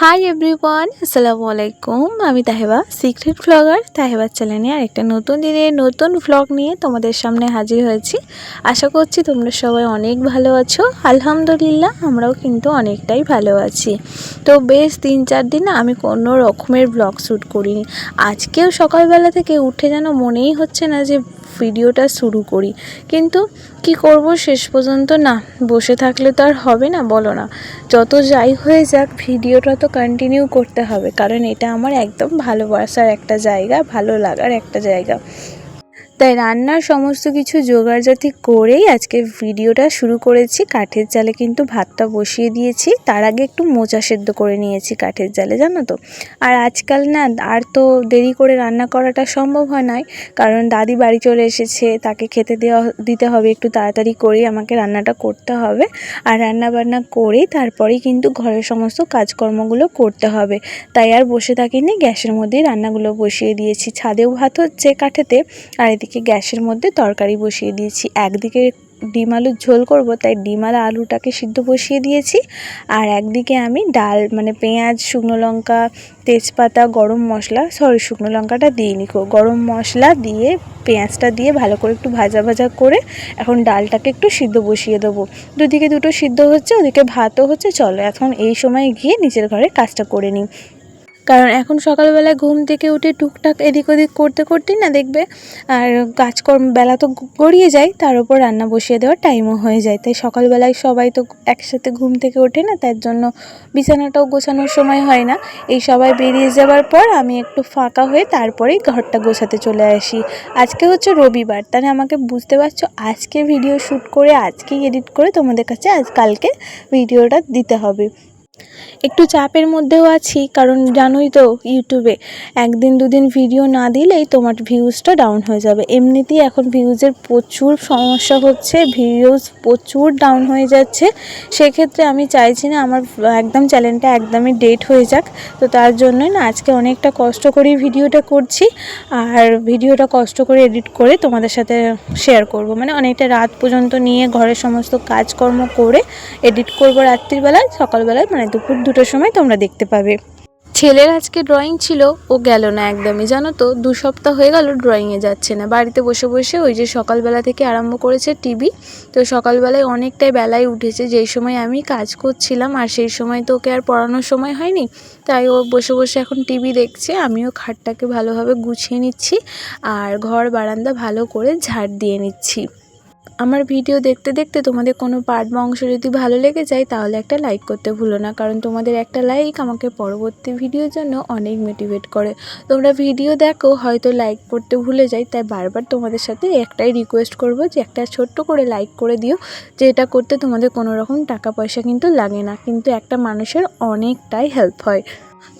Hi everyone আসসালামু আলাইকুম আমি তাহেবা সিক্রেট ব্লগার তাহেবার চ্যানেলে আর একটা নতুন দিনে নতুন ভ্লগ নিয়ে তোমাদের সামনে হাজির হয়েছি। আশা করছি তোমরা সবাই অনেক ভালো আছো। আলহামদুলিল্লাহ, আমরাও কিন্তু অনেকটাই ভালো আছি। তো বেশ তিন চার দিন আমি কোনো রকমের ব্লগ শ্যুট করিনি। আজকেও সকালবেলা থেকে উঠে যেন মনেই হচ্ছে না যে ভিডিওটা শুরু করি। কিন্তু কি করব শেষ পর্যন্ত? না, বসে থাকলে তো আর হবে না, বলো না। যত যাই হয়ে যাক, ভিডিওটা তো কন্টিনিউ করতে হবে। কারণ এটা আমার একদম ভালোবাসার একটা জায়গা, ভালো লাগার একটা জায়গা। তাই রান্নার সমস্ত কিছু জোগাড়জাতি করেই আজকে ভিডিওটা শুরু করেছি। কাঠের জালে কিন্তু ভাতটা বসিয়ে দিয়েছি। তার আগে একটু মোচা সেদ্ধ করে নিয়েছি কাঠের জালে, জানো তো? আর আজকাল না, আর তো দেরি করে রান্না করাটা সম্ভব হয় নয় কারণ দাদি বাড়ি চলে এসেছে, তাকে খেতে দেওয়া, দিতে হবে। একটু তাড়াতাড়ি করেই আমাকে রান্নাটা করতে হবে। আর রান্না বান্না করেই তারপরেই কিন্তু ঘরের সমস্ত কাজকর্মগুলো করতে হবে। তাই আর বসে থাকিনি, গ্যাসের মধ্যেই রান্নাগুলো বসিয়ে দিয়েছি। ছাদেও ভাত হচ্ছে কাঠেতে। আর এদিকে গ্যাসের মধ্যে তরকারি বসিয়ে দিয়েছি, একদিকে ডিম আলুর ঝোল করব, তাই ডিম আর আলুটাকে সিদ্ধ বসিয়ে দিয়েছি। আর একদিকে আমি ডাল মানে পেঁয়াজ, শুকনো লঙ্কা, তেজপাতা, গরম মশলা সরি শুকনো লঙ্কাটা দিইনি গরম মশলা দিয়ে, পেঁয়াজটা দিয়ে ভালো করে একটু ভাজা ভাজা করে এখন ডালটাকে একটু সিদ্ধ বসিয়ে দেবো। দুদিকে দুটো সিদ্ধ হচ্ছে, ওদিকে ভাতও হচ্ছে, চলো এখন এই সময় গিয়ে নিজের ঘরে কাজটা করে নিই। কারণ এখন সকালবেলা ঘুম থেকে উঠে টুকটাক এদিক ওদিক করতে করতেই না দেখবে, আর কাজকর্ম, বেলা তো গড়িয়ে যায়, তার উপর রান্না বসিয়ে দেওয়ার টাইমও হয়ে যায়। তাই সকালবেলায় সবাই তো একসাথে ঘুম থেকে ওঠে না, তার জন্য বিছানাটাও গোছানোর সময় হয় না। এই সবাই বেরিয়ে যাওয়ার পর আমি একটু ফাঁকা হয়ে তারপরেই ঘরটা গোছাতে চলে আসি। আজকে হচ্ছে রবিবার, তাহলে আমাকে বুঝতে পারছ, আজকে ভিডিও শ্যুট করে, আজকেই এডিট করে তোমাদের কাছে আজ কালকে ভিডিওটা দিতে হবে। একটু চাপের মধ্যেও আছি, কারণ জানোই তো ইউটিউবে একদিন দুদিন ভিডিও না দিলেই তোমার ভিউজটা ডাউন হয়ে যাবে। এমনিতেই এখন ভিউজের প্রচুর সমস্যা হচ্ছে ভিউজ প্রচুর ডাউন হয়ে যাচ্ছে। সেক্ষেত্রে আমি চাইছি না আমার একদম চ্যানেলটা একদমই ডেট হয়ে যাক। তো তার জন্যই না আজকে অনেকটা কষ্ট করেই ভিডিওটা করছি, আর ভিডিওটা কষ্ট করে এডিট করে তোমাদের সাথে শেয়ার করব। মানে অনেকটা রাত পর্যন্ত নিয়ে ঘরের সমস্ত কাজকর্ম করে এডিট করব রাত্রিবেলায়, সকালবেলায় মানে দুপুর দুটোর সময় তোমরা দেখতে পাবে। ছেলের আজকে ড্রয়িং ছিল, ও গেল না একদমই। জানো তো, দু সপ্তাহ হয়ে গেল ড্রয়িংয়ে যাচ্ছে না। বাড়িতে বসে বসে ওই যে সকালবেলা থেকে আরম্ভ করেছে টিভি তো সকালবেলায় অনেকটাই বেলায় উঠেছে। যেই সময় আমি কাজ করছিলাম, আর সেই সময় তো ওকে আর পড়ানোর সময় হয়নি, তাই ও বসে বসে এখন টিভি দেখছে। আমিও খাটটাকে ভালোভাবে গুছিয়ে নিচ্ছি, আর ঘর বারান্দা ভালো করে ঝাড় দিয়ে নিচ্ছি। আমার ভিডিও দেখতে দেখতে তোমাদের কোনো পার্ট বা অংশ যদি ভালো লেগে যায়, তাহলে একটা লাইক করতে ভুলো না। কারণ তোমাদের একটা লাইক আমাকে পরবর্তী ভিডিওর জন্য অনেক মোটিভেট করে। তোমরা ভিডিও দেখো, হয়তো লাইক করতে ভুলে যাই, তাই বারবার তোমাদের সাথে একটাই রিকোয়েস্ট করব যে একটা ছোট্ট করে লাইক করে দিও যে এটা করতে তোমাদের কোনো রকম টাকা পয়সা কিন্তু লাগে না। কিন্তু একটা মানুষের অনেকটাই হেল্প হয়।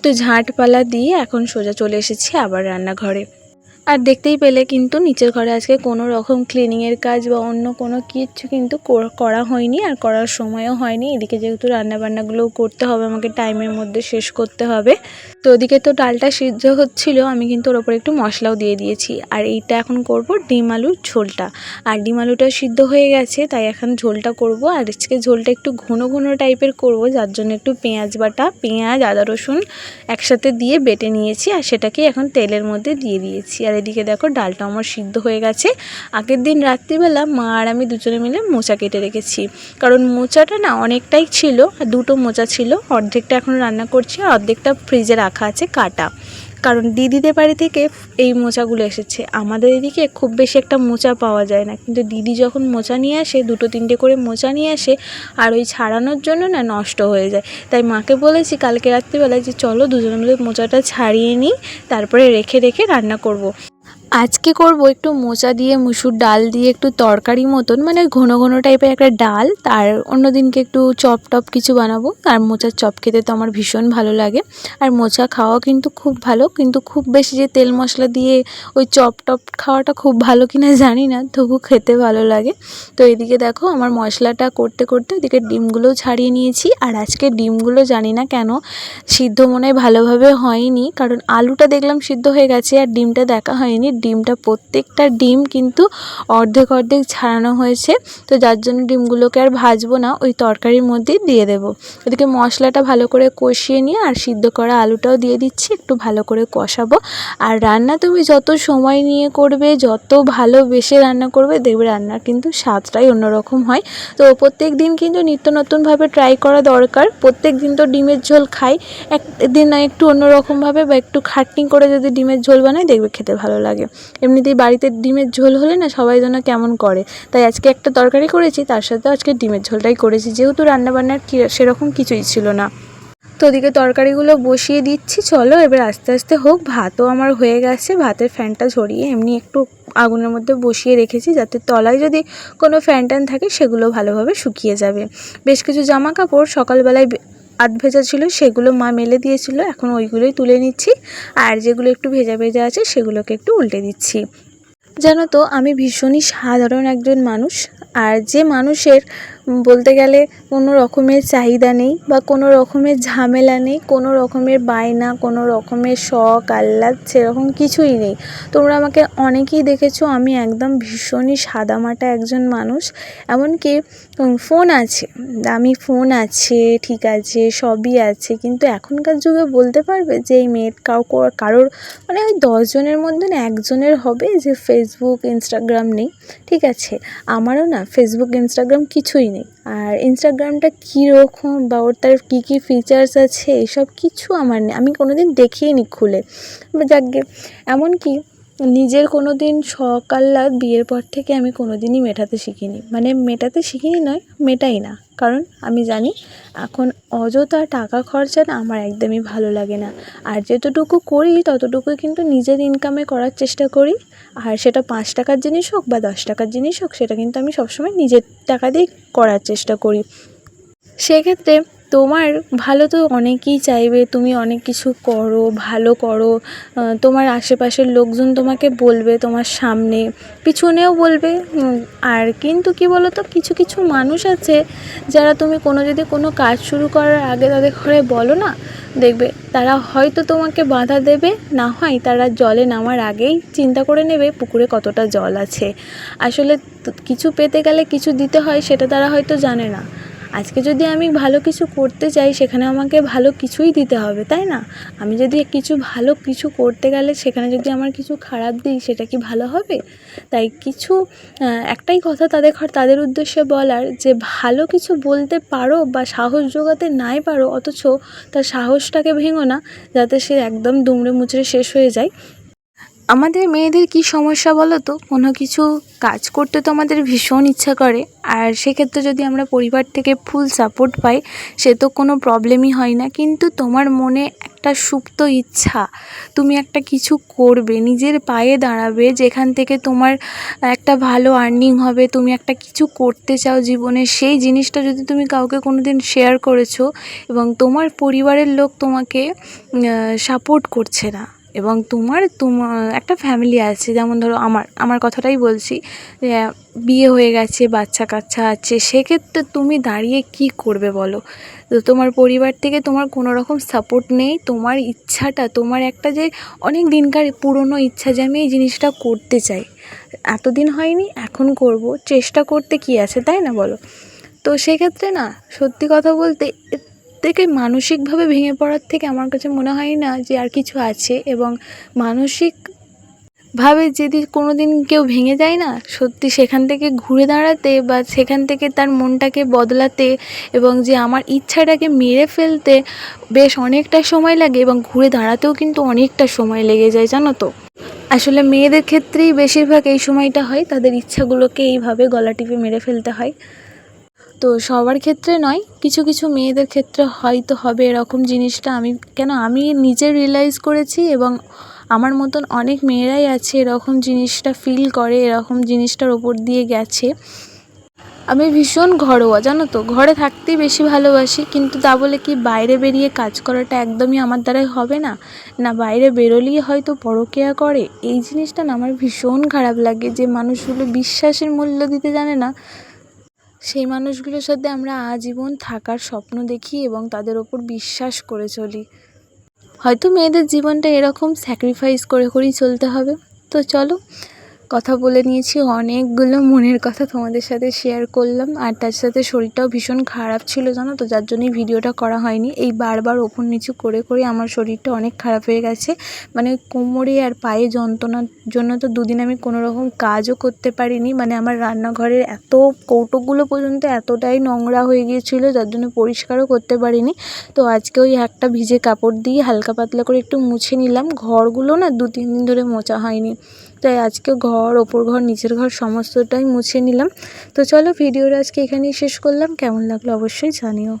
তো ঝাঁটপালা দিয়ে এখন সোজা চলে এসেছি আবার রান্নাঘরে। আর দেখতেই পেলে কিন্তু নিচের ঘরে আজকে কোনো রকম ক্লিনিংয়ের কাজ বা অন্য কোনো কিচ্ছু কিন্তু করা হয়নি আর করার সময়ও হয়নি। এদিকে যেহেতু রান্নাবান্নাগুলোও করতে হবে, আমাকে টাইমের মধ্যে শেষ করতে হবে। তো ওদিকে তো ডালটা সিদ্ধ হচ্ছিল, আমি কিন্তু ওর ওপরে একটু মশলাও দিয়ে দিয়েছি। আর এইটা এখন করব ডিম আলুর ঝোলটা। আর ডিম আলুটা সিদ্ধ হয়ে গেছে, তাই এখন ঝোলটা করব। আর আজকে ঝোলটা একটু ঘন ঘন টাইপের করব, যার জন্য একটু পেঁয়াজ বাটা, পেঁয়াজ, আদা রসুন একসাথে দিয়ে বেটে নিয়েছি। আর সেটাকে এখন তেলের মধ্যে দিয়ে দিয়েছি। আর এদিকে দেখো ডালটা আমার সিদ্ধ হয়ে গেছে। আগের দিন রাত্রিবেলা মা আর আমি দুজনে মিলে মোচা কেটে রেখেছি। কারণ মোচাটা না অনেকটাই ছিল দুটো মোচা ছিল, অর্ধেকটা এখন রান্না করছি, আর অর্ধেকটা ফ্রিজে রাখা আছে কাটা। কারণ দিদিদের বাড়ি থেকে এই মোচাগুলো এসেছে। আমাদের এদিকে খুব বেশি একটা মোচা পাওয়া যায় না। কিন্তু দিদি যখন মোচা নিয়ে আসে, দুটো তিনটে করে মোচা নিয়ে আসে, আর ওই ছাড়ানোর জন্য না নষ্ট হয়ে যায়। তাই মাকে বলেছি কালকে রাত্রিবেলায় যে, চলো দুজনে মিলে মোচাটা ছাড়িয়ে নিই, তারপরে রেখে রেখে রান্না করব। আজকে করব একটু মোচা দিয়ে, মুসুর ডাল দিয়ে একটু তরকারি মতন মানে ঘন ঘন টাইপের একটা ডাল, তার অন্য দিনকে একটু চপ টপ কিছু বানাবো, আর মোচার চপ খেতে তো আমার ভীষণ ভালো লাগে। আর মোচা খাওয়া কিন্তু খুব ভালো, কিন্তু খুব বেশি যে তেল মশলা দিয়ে ওই চপ টপ খাওয়াটা খুব ভালো কিনা জানি না, তবু খেতে ভালো লাগে। তো এদিকে দেখো, আমার মশলাটা করতে করতে এদিকে ডিমগুলোও ছাড়িয়ে নিয়েছি, আর আজকে ডিমগুলো জানি না কেন সিদ্ধ মনে ভালোভাবে হয়নি, কারণ আলুটা দেখলাম সিদ্ধ হয়ে গেছে, আর ডিমটা দেখা হয়নি ডিমটা, প্রত্যেকটা ডিম কিন্তু অর্ধেক অর্ধেক ছাড়ানো হয়েছে। তো যার জন্য ডিমগুলোকে আর ভাজবো না, ওই তরকারির মধ্যেই দিয়ে দেবো। ওদিকে মশলাটা ভালো করে কষিয়ে নিয়ে আর সিদ্ধ করা আলুটাও দিয়ে দিচ্ছি, একটু ভালো করে কষাবো। আর রান্না তুমি যত সময় নিয়ে করবে, যত ভালোবেসে রান্না করবে, দেখবে রান্নার কিন্তু স্বাদটাই অন্যরকম হয়। তো প্রত্যেক দিন কিন্তু নিত্য নতুনভাবে ট্রাই করা দরকার। প্রত্যেক দিন তো ডিমের ঝোল খাই। একদিন একটু অন্যরকমভাবে বা একটু খাটনি করে যদি ডিমের ঝোল বানাই, দেখবে খেতে ভালো লাগে। এমনিতেই বাড়িতে ডিমের ঝোল হলে না সবাই যেন কেমন করে। তাই আজকে একটা তরকারি করেছি, তার সাথে আজকে ডিমের ঝোলটাই করেছি। যেহেতু রান্নাবান্নার সেরকম কিছুই ছিল না। তো ওদিকে তরকারিগুলো বসিয়ে দিচ্ছি, চলো এবার আস্তে আস্তে হোক। ভাতও আমার হয়ে গেছে, ভাতের ফ্যানটা ঝরিয়ে এমনি একটু আগুনের মধ্যে বসিয়ে রেখেছি যাতে তলায় যদি কোনো ফ্যান ট্যান থাকে সেগুলো ভালোভাবে শুকিয়ে যাবে। বেশ কিছু জামা কাপড় সকালবেলায় আধ ভেজা ছিল, সেগুলো মা মেলে দিয়েছিল, এখন ওইগুলোই তুলে নিচ্ছি। আর যেগুলো একটু ভেজা ভেজা আছে, সেগুলোকে একটু উল্টে দিচ্ছি। জানো তো, আমি ভীষণই সাধারণ একজন মানুষ, আর যে মানুষের বলতে গেলে কোনো রকমের চাহিদা নেই বা কোনো রকমের ঝামেলা নেই, কোনো রকমের বায়না, কোনো রকমের শখ, আহ্লাদ সেরকম কিছুই নেই। তোমরা আমাকে অনেকেই দেখেছ, আমি একদম ভীষণই সাদামাটা একজন মানুষ। এমনকি ফোন আছে দামি ফোন আছে, ঠিক আছে, সবই আছে, কিন্তু এখনকার যুগে বলতে পারবে যে এই মেয়ে কাউ কারোর মানে ওই দশজনের মধ্যে না একজনের হবে যে ফেসবুক ইনস্টাগ্রাম নেই, ঠিক আছে। আমারও না ফেসবুক ইনস্টাগ্রাম কিছুই নেই। আর ইনস্টাগ্রামটা কীরকম বা ওর তার কী কী ফিচার্স আছে, এসব কিছু আমার নেই। আমি কোনো দিন দেখিনি খুলে। যাক যাকগে এমনকি নিজের কোনো দিন শখ আহ্লাদ বিয়ের পর থেকে আমি কোনো দিনই মেটাতে শিখিনি। মানে মেটাতে শিখিনি নয়, মেটাই না। কারণ আমি জানি, এখন অযথা টাকা খরচা না আমার একদমই ভালো লাগে না। আর যতটুকু করি ততটুকুই কিন্তু নিজের ইনকামে করার চেষ্টা করি। আর সেটা পাঁচ টাকার জিনিস হোক বা দশ টাকার জিনিস হোক, সেটা কিন্তু আমি সবসময় নিজের টাকা দিয়েই করার চেষ্টা করি। সেক্ষেত্রে তোমার ভালো তো অনেকেই চাইবে, তুমি অনেক কিছু করো, ভালো করো তোমার আশেপাশের লোকজন তোমাকে বলবে, তোমার সামনে পিছনেও বলবে আর কিন্তু কি বলো তো কিছু কিছু মানুষ আছে যারা তুমি কোনো যদি কোনো কাজ শুরু করার আগে তাদের ঘরে বলো না, দেখবে তারা হয়তো তোমাকে বাধা দেবে, না হয় তারা জলে নামার আগেই চিন্তা করে নেবে পুকুরে কতটা জল আছে। আসলে কিছু পেতে গেলে কিছু দিতে হয়, সেটা তারা হয়তো জানে না। আজকে যদি আমি ভালো কিছু করতে চাই, সেখানে আমাকে ভালো কিছুই দিতে হবে, তাই না? আমি যদি কিছু ভালো কিছু করতে গেলে সেখানে যদি আমার কিছু খারাপ দিই, সেটা কি ভালো হবে? তাই কিছু একটাই কথা তাদের তাদের উদ্দেশ্যে বলার যে ভালো কিছু বলতে পারো বা সাহস জোগাতে নাই পারো, অথচ তার সাহসটাকে ভেঙো না, যাতে সে একদম দুমড়ে মুচড়ে শেষ হয়ে যায়। আমাদের মেয়েদের কি সমস্যা বলো তো কোনো কিছু কাজ করতে তো আমাদের ভীষণ ইচ্ছা করে। আর সেক্ষেত্রে যদি আমরা পরিবার থেকে ফুল সাপোর্ট পাই, সে তো কোনো প্রবলেমই হয় না। কিন্তু তোমার মনে একটা সুপ্ত ইচ্ছা, তুমি একটা কিছু করবে, নিজের পায়ে দাঁড়াবে, যেখান থেকে তোমার একটা ভালো আর্নিং হবে, তুমি একটা কিছু করতে চাও জীবনে, সেই জিনিসটা যদি তুমি কাউকে কোনো দিন শেয়ার করেছ এবং তোমার পরিবারের লোক তোমাকে সাপোর্ট করছে না। এবং তোমার তোমার একটা ফ্যামিলি আছে, যেমন ধরো আমার আমার কথাটাই বলছি যে, বিয়ে হয়ে গেছে, বাচ্চা কাচ্চা আছে, সেক্ষেত্রে তুমি দাঁড়িয়ে কি করবে বলো? তো তোমার পরিবার থেকে তোমার কোনো রকম সাপোর্ট নেই, তোমার ইচ্ছাটা, তোমার একটা যে অনেক দিনকার পুরনো ইচ্ছা যে আমি এই জিনিসটা করতে চাই। এতদিন হয়নি, এখন করব, চেষ্টা করতে কি আছে, তাই না বলো? তো সেক্ষেত্রে না, সত্যি কথা বলতে থেকে মানসিকভাবে ভেঙে পড়ার থেকে আমার কাছে মনে হয় না যে আর কিছু আছে এবং মানসিক ভাবে যদি কোনো দিন কেউ ভেঙে যায় না, সত্যি সেখান থেকে ঘুরে দাঁড়াতে বা সেখান থেকে তার মনটাকে বদলাতে এবং যে আমার ইচ্ছাটাকে মেরে ফেলতে বেশ অনেকটা সময় লাগে এবং ঘুরে দাঁড়াতেও কিন্তু অনেকটা সময় লেগে যায়, জানো তো? আসলে মেয়েদের ক্ষেত্রেই বেশিরভাগ এই সময়টা হয়, তাদের ইচ্ছাগুলোকে এইভাবে গলা টিপে মেরে ফেলতে হয়। তো সবার ক্ষেত্রে নয়, কিছু কিছু মেয়েদের ক্ষেত্রে হয়তো হবে এরকম জিনিসটা আমি, কেন আমি নিজে রিয়েলাইজ করেছি এবং আমার মতন অনেক মেয়েরাই আছে এরকম জিনিসটা ফিল করে, এরকম জিনিসটার ওপর দিয়ে গেছে। আমি ভীষণ ঘরোয়া, জানো তো? ঘরে থাকতেই বেশি ভালোবাসি, কিন্তু তা বলে কি বাইরে বেরিয়ে কাজ করাটা একদমই আমার দ্বারাই হবে না? না, বাইরে বেরোলেই হয়তো পরকেয়া করে। এই জিনিসটা না আমার ভীষণ খারাপ লাগে যে মানুষগুলো বিশ্বাসের মূল্য দিতে জানে না। সেই মানুষগুলোর সাথে আমরা আজীবন থাকার স্বপ্ন দেখি এবং তাদের ওপর বিশ্বাস করে চলি। হয়তো মেয়েদের জীবনটা এরকম স্যাক্রিফাইস করে করেই চলতে হবে। তো চলো কথা বলে নিয়েছি, অনেকগুলো মনের কথা তোমাদের সাথে শেয়ার করলাম। আর তার সাথে শরীরটাও ভীষণ খারাপ ছিল জানো তো, যার জন্যই ভিডিওটা করা হয়নি। এই বারবার ওপর নিচু করে করে আমার শরীরটা অনেক খারাপ হয়ে গেছে। মানে কোমরে আর পায়ে যন্ত্রণার জন্য তো দুদিন আমি কোনো রকম কাজও করতে পারিনি। মানে আমার রান্নাঘরের এত কৌটোগুলো পর্যন্ত এতটাই নোংরা হয়ে গিয়েছিল, যার জন্য পরিষ্কারও করতে পারিনি। তো আজকে ওই একটা ভিজে কাপড় দিয়ে হালকা পাতলা করে একটু মুছে নিলাম। ঘরগুলো না দু তিন দিন ধরে মোছা হয়নি। তাই আজকে ঘর, ওপর ঘর, নিচের ঘর সমস্তটাই মুছে নিলাম। তো চলো ভিডিওটা আজকে এখানেই শেষ করলাম। কেমন লাগল অবশ্যই জানিও।